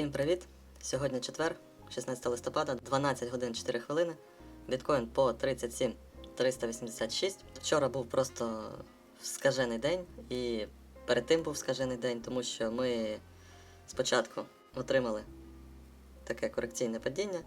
Всім привіт! Сьогодні четвер, 16 листопада, 12 годин 4 хвилини. Біткоін по 37 386. Вчора був просто скажений день, і перед тим був скажений день, тому що ми спочатку отримали таке корекційне падіння.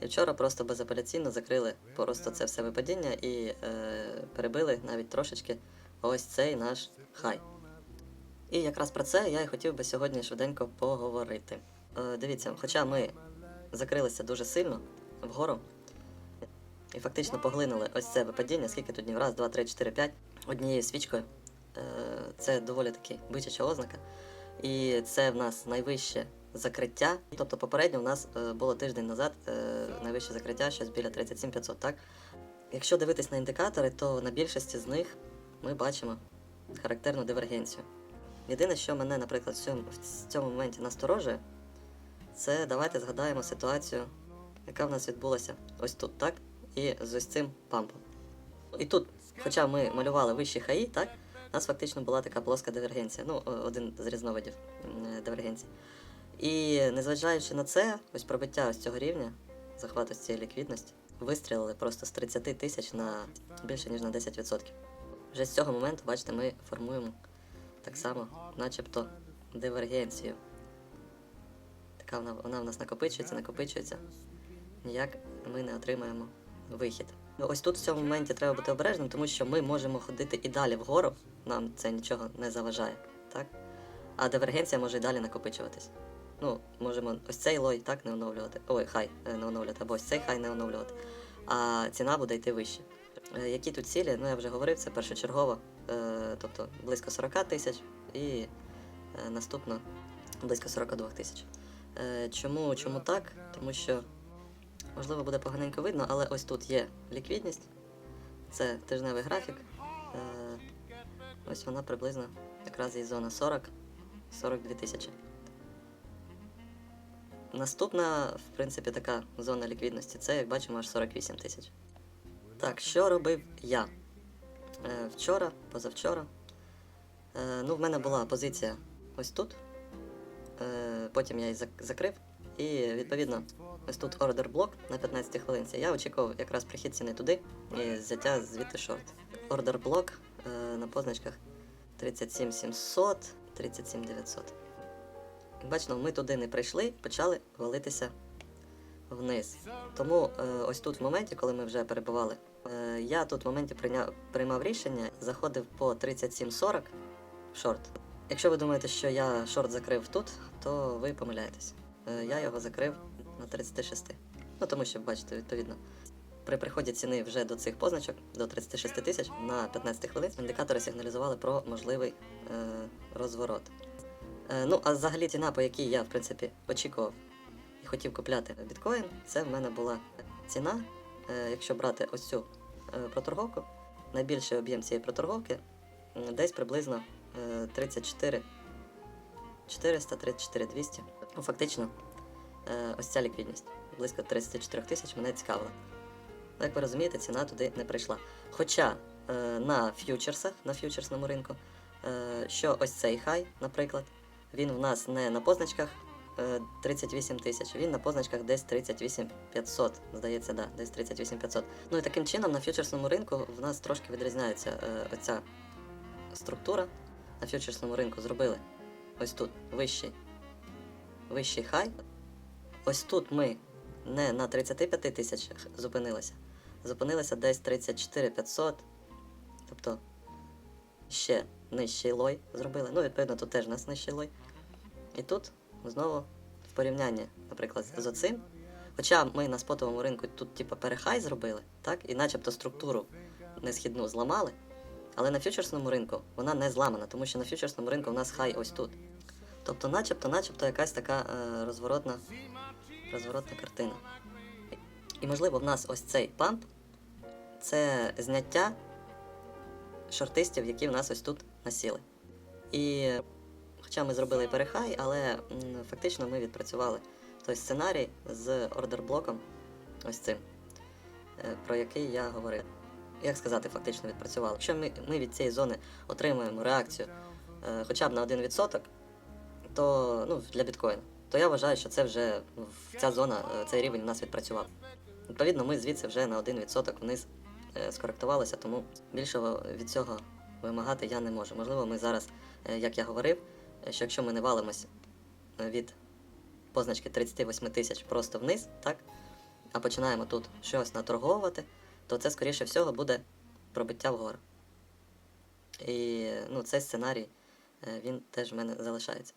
І вчора просто безапеляційно закрили просто це все випадіння і е, перебили навіть трошечки ось цей наш хай. І якраз про це я і хотів би сьогодні швиденько поговорити. Е, дивіться, хоча ми закрилися дуже сильно вгору і фактично поглинули ось це випадіння, скільки тут днів? Раз, два, три, чотири, п'ять, однією свічкою. Е, це доволі таки бичача ознака. І це в нас найвище закриття. Тобто попередньо в нас е, було тиждень назад найвище закриття, щось біля 37500, так? Якщо дивитись на індикатори, то на більшості з них ми бачимо характерну дивергенцію. Єдине, що мене, наприклад, в цьому, в цьому моменті насторожує, це давайте згадаємо ситуацію, яка в нас відбулася ось тут, так? І з ось цим пампом. І тут, хоча ми малювали вищі хаї, так, у нас фактично була така плоска дивергенція, ну, один з різновидів е, дивергенції. І незважаючи на це, ось пробиття ось цього рівня, захват ось цієї ліквідності, вистрілили просто з 30 тисяч на більше ніж на 10%. Вже з цього моменту, бачите, ми формуємо так само, начебто, дивергенцію. Така вона, вона в нас накопичується, накопичується. Ніяк ми не отримаємо вихід. Ну, Ось тут в цьому моменті треба бути обережним, тому що ми можемо ходити і далі вгору, нам це нічого не заважає, так? А дивергенція може і далі накопичуватись. Ну, можемо ось цей лой так не оновлювати. Ой, хай е, не оновлювати, або ось цей хай не оновлювати. А ціна буде йти вище. Е, Які тут цілі? Ну я вже говорив, це першочергово, е, тобто близько 40 тисяч і наступно близько 42 тисяч. Е, Чому, чому так? Тому що можливо буде поганенько видно, але ось тут є ліквідність, це тижневий графік. Е, Ось вона приблизно якраз і зона 40 42 тисячі. Наступна, в принципі, така зона ліквідності це, як бачимо, аж 48 тисяч. Так, що робив я? Е, вчора, позавчора. Ну, в мене була позиція ось тут. Е, потім я її зак- закрив. І відповідно, ось тут ордер блок на 15 хвилинці. Я очікував якраз прихід ціни туди і взяття звідти шорт. Ордер блок е, на позначках 37700, 37900. Як бачимо, ми туди не прийшли, почали валитися вниз. Тому е, ось тут в моменті, коли ми вже перебували, я тут в моменті прийняв, приймав рішення, заходив по 37.40 в шорт. Якщо ви думаєте, що я шорт закрив тут, то ви помиляєтесь. Е, я його закрив на 36. Ну тому що, бачите, відповідно. При приході ціни вже до цих позначок, до 36 тисяч на 15 хвилин, індикатори сигналізували про можливий е, розворот. Е, ну, а взагалі ціна, по якій я, в принципі, очікував і хотів купляти біткоін, це в мене була ціна, е, якщо брати ось цю е, проторговку, найбільший об'єм цієї проторговки десь приблизно 34 400, 34 200. Ну, фактично, е, ось ця ліквідність близько 34 тисяч мене цікавила. Ну, Як ви розумієте, ціна туди не прийшла. Хоча е, на ф'ючерсах, на ф'ючерсному ринку, е, що ось цей хай, наприклад, він в нас не на позначках е, 38 тисяч, він на позначках десь 38 500, здається, да, десь 38 500. Ну і таким чином на ф'ючерсному ринку в нас трошки відрізняється оця структура. На ф'ючерсному ринку зробили ось тут вищий, вищий хай. Ось тут ми не на 35 тисячах зупинилися, зупинилися десь 34 500, тобто ще нижчий лой зробили. Ну, відповідно, тут теж у нас нижчий лой. І тут знову в порівнянні, наприклад, з оцим. Хоча ми на спотовому ринку тут, типу, перехай зробили, так, і начебто структуру несхідну зламали. Але на фьючерсному ринку вона не зламана, тому що на фьючерсному ринку у нас хай ось тут. Тобто, начебто, начебто якась така е, розворотна, розворотна картина. І можливо в нас ось цей памп це зняття шортистів, які в нас ось тут насіли. І хоча ми зробили перехай, але м, фактично ми відпрацювали той сценарій з ордерблоком, ось цим, е, про який я говорив. Як сказати, фактично відпрацювали. Якщо ми, ми від цієї зони отримуємо реакцію е, хоча б на 1%, то ну, для біткоїна, то я вважаю, що це вже ця зона, е, цей рівень у нас відпрацював. Відповідно, ми звідси вже на 1% вниз е, скоректувалися, тому більшого від цього вимагати я не можу. Можливо, ми зараз, е, як я говорив, що якщо ми не валимось е, від позначки 38 тисяч просто вниз, так, а починаємо тут щось наторговувати, то це, скоріше всього, буде пробиття вгору. І ну, цей сценарій е, він теж в мене залишається.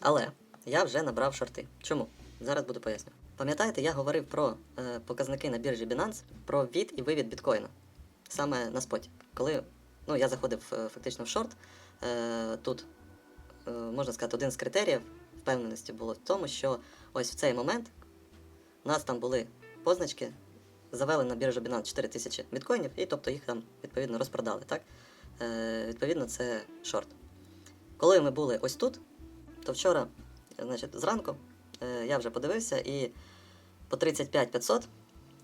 Але я вже набрав шорти. Чому? Зараз буду пояснювати. Пам'ятаєте, я говорив про е, показники на біржі Binance, про ввід і вивід біткоїна саме на споті. Коли ну, я заходив е, фактично в шорт, е, тут, е, можна сказати, один з критеріїв впевненості було в тому, що ось в цей момент у нас там були позначки, завели на біржу Binance 4000 біткоїнів, і тобто їх там відповідно розпродали. Так? Е, відповідно, це шорт. Коли ми були ось тут, то вчора, значить, зранку е, я вже подивився і по 35 500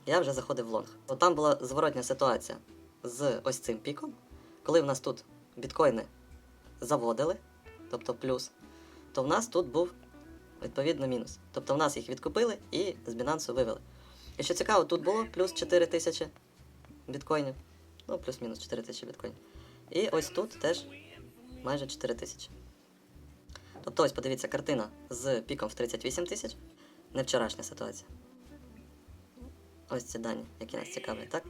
я вже заходив в лонг. От там була зворотня ситуація з ось цим піком, коли в нас тут біткоїни заводили, тобто плюс, то в нас тут був відповідно мінус. Тобто в нас їх відкупили і з Binance вивели. І що цікаво, тут було плюс 4 тисячі біткоїнів, ну плюс-мінус 4 тисячі біткоїнів. І ось тут теж майже 4 тисячі. Тобто ось подивіться, картина з піком в 38 тисяч. Не вчорашня ситуація. Ось ці дані, які нас цікавлять, так?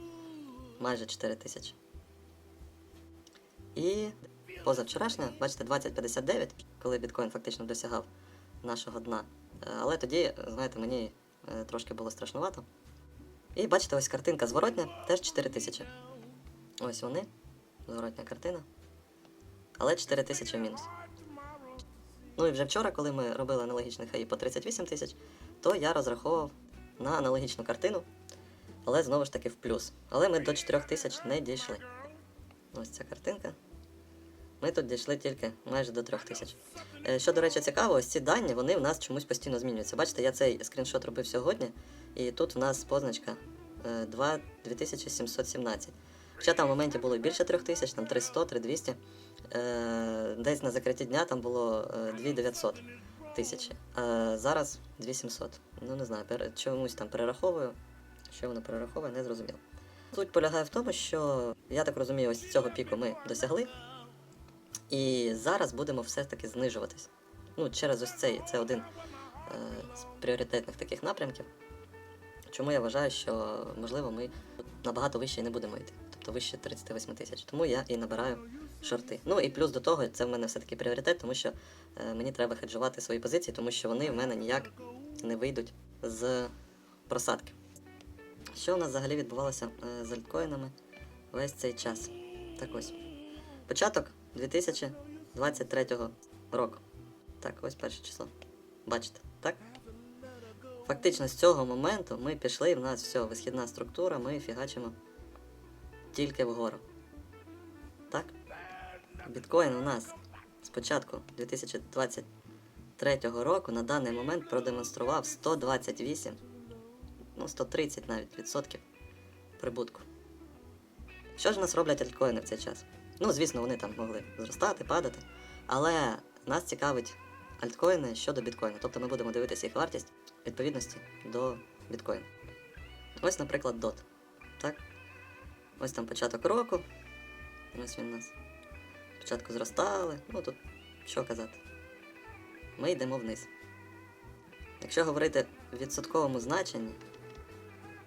Майже 4 тисячі. І позавчорашня, бачите, 2059, коли біткоін фактично досягав нашого дна. Е, Але тоді, знаєте, мені трошки було страшнувато. І бачите, ось картинка зворотня, теж 4 тисячі. Ось вони, зворотня картина. Але 4 тисячі в мінус. Ну і вже вчора, коли ми робили аналогічний хаї по 38 тисяч, то я розраховував на аналогічну картину, але знову ж таки в плюс. Але ми до 4 тисяч не дійшли. Ось ця картинка. Ми тут дійшли тільки майже до 3 тисяч. Е, Що, до речі, цікаво, ось ці дані вони в нас чомусь постійно змінюються. Бачите, я цей скріншот робив сьогодні, і тут в нас позначка е, 2 2717. Хоча там в моменті було більше 3 тисяч, там 300, 3200. Е, Десь на закритті дня там було е, 2900 тисячі. А зараз 2700. Ну не знаю, чомусь там перераховую. Що воно перераховує, не зрозуміло. Суть полягає в тому, що я так розумію, ось цього піку ми досягли. І зараз будемо все-таки знижуватись. Ну, через ось цей, це один е, з пріоритетних таких напрямків. Чому я вважаю, що можливо ми набагато вище не будемо йти, тобто вище 38 тисяч. Тому я і набираю шорти. Ну і плюс до того, це в мене все-таки пріоритет, тому що е, мені треба хеджувати свої позиції, тому що вони в мене ніяк не вийдуть з просадки. Що у нас взагалі відбувалося е, з альткоїнами весь цей час? Так ось. Початок 2023 року. Так, ось перше число. Бачите, так? Фактично з цього моменту ми пішли, в нас все, висхідна структура, ми фігачимо тільки вгору. Так? Біткоін у нас з початку 2023 року на даний момент продемонстрував 128, ну 130 навіть відсотків прибутку. Що ж у нас роблять альткоїни в цей час? Ну, звісно, вони там могли зростати, падати, але нас цікавить альткоїни щодо біткоїна. Тобто ми будемо дивитися їх вартість відповідності до біткоїну. Ось, наприклад, DOT. Так? Ось там початок року. Ось він у нас. Спочатку зростали. Ну тут що казати. Ми йдемо вниз. Якщо говорити в відсотковому значенні,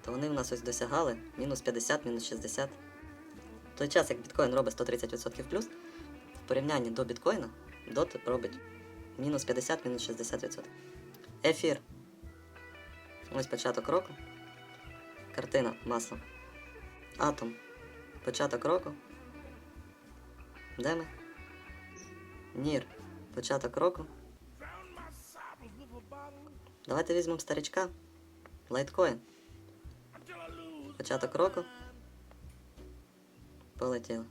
то вони в нас ось досягали мінус 50, мінус 60. Той час, як біткоін робить 130% плюс, в порівнянні до біткоїна DOT робить мінус 50, мінус 60%. Ефір. Ось початок року. Картина масло. Атом. Початок року. Де ми? Нір. Початок року. Давайте візьмемо старичка. Лайткоін. Початок року. Полетіли.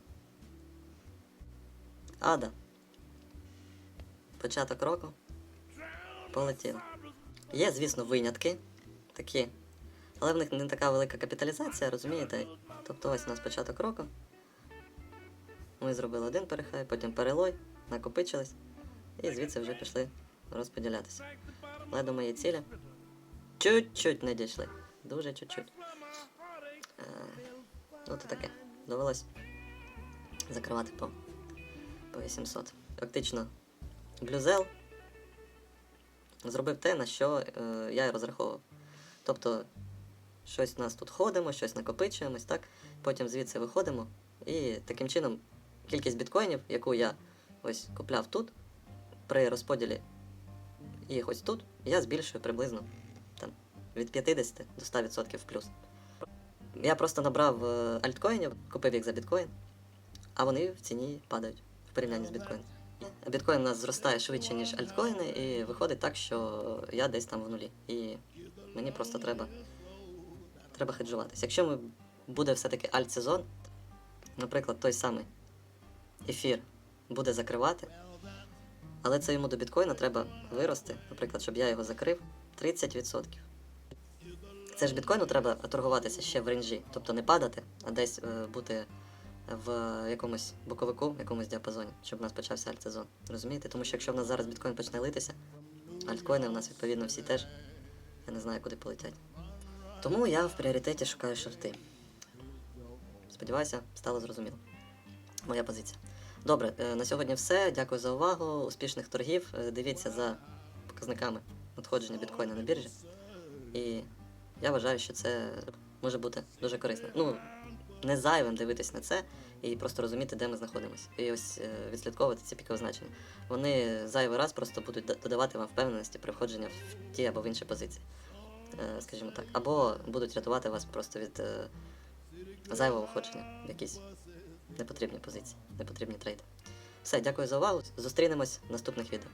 Ада. Початок року. Полетіли. Є, звісно, винятки такі. Але в них не така велика капіталізація, розумієте? Тобто ось у нас початок року. Ми зробили один перехай, потім перелой, накопичились, і звідси вже пішли розподілятися. але до моєї цілі. Чуть-чуть не дійшли. Дуже чуть-чуть. Е, ну, то таке. Довелось закривати по, по 800. Фактично, блюзел зробив те, на що е, я розраховував. Тобто, щось у нас тут ходимо, щось накопичуємось, так? Потім звідси виходимо. І таким чином кількість біткоїнів, яку я ось купляв тут, при розподілі їх ось тут, я збільшую приблизно там, від 50 до 100% в плюс. Я просто набрав е, альткоїнів, купив їх за біткоін, а вони в ціні падають в порівнянні з біткоїном. Біткоін у нас зростає швидше, ніж альткоїни, і виходить так, що я десь там в нулі. І мені просто треба, треба хеджуватись. Якщо ми, буде все-таки альт-сезон, наприклад, той самий ефір буде закривати, але це йому до біткоїна треба вирости, наприклад, щоб я його закрив 30%. Це ж біткоїну треба торгуватися ще в ренжі, тобто не падати, а десь е, бути в якомусь боковику, в якомусь діапазоні, щоб у нас почався альтсезон. Розумієте? Тому що якщо в нас зараз біткоін почне литися, альткоїни в нас відповідно всі теж. Я не знаю, куди полетять. Тому я в пріоритеті шукаю шорти. Сподіваюся, стало зрозуміло. Моя позиція. Добре, е, на сьогодні все. Дякую за увагу. Успішних торгів. Е, Дивіться за показниками надходження біткоїна на біржі. І я вважаю, що це може бути дуже корисно. Ну, не зайвим дивитись на це і просто розуміти, де ми знаходимося. І ось е, відслідковувати ці пікові значення. Вони зайвий раз просто будуть додавати вам впевненості при входженні в ті або в інші позиції. Е, Скажімо так. Або будуть рятувати вас просто від е, зайвого входження в якісь непотрібні позиції, непотрібні трейди. Все, дякую за увагу. Зустрінемось в наступних відео.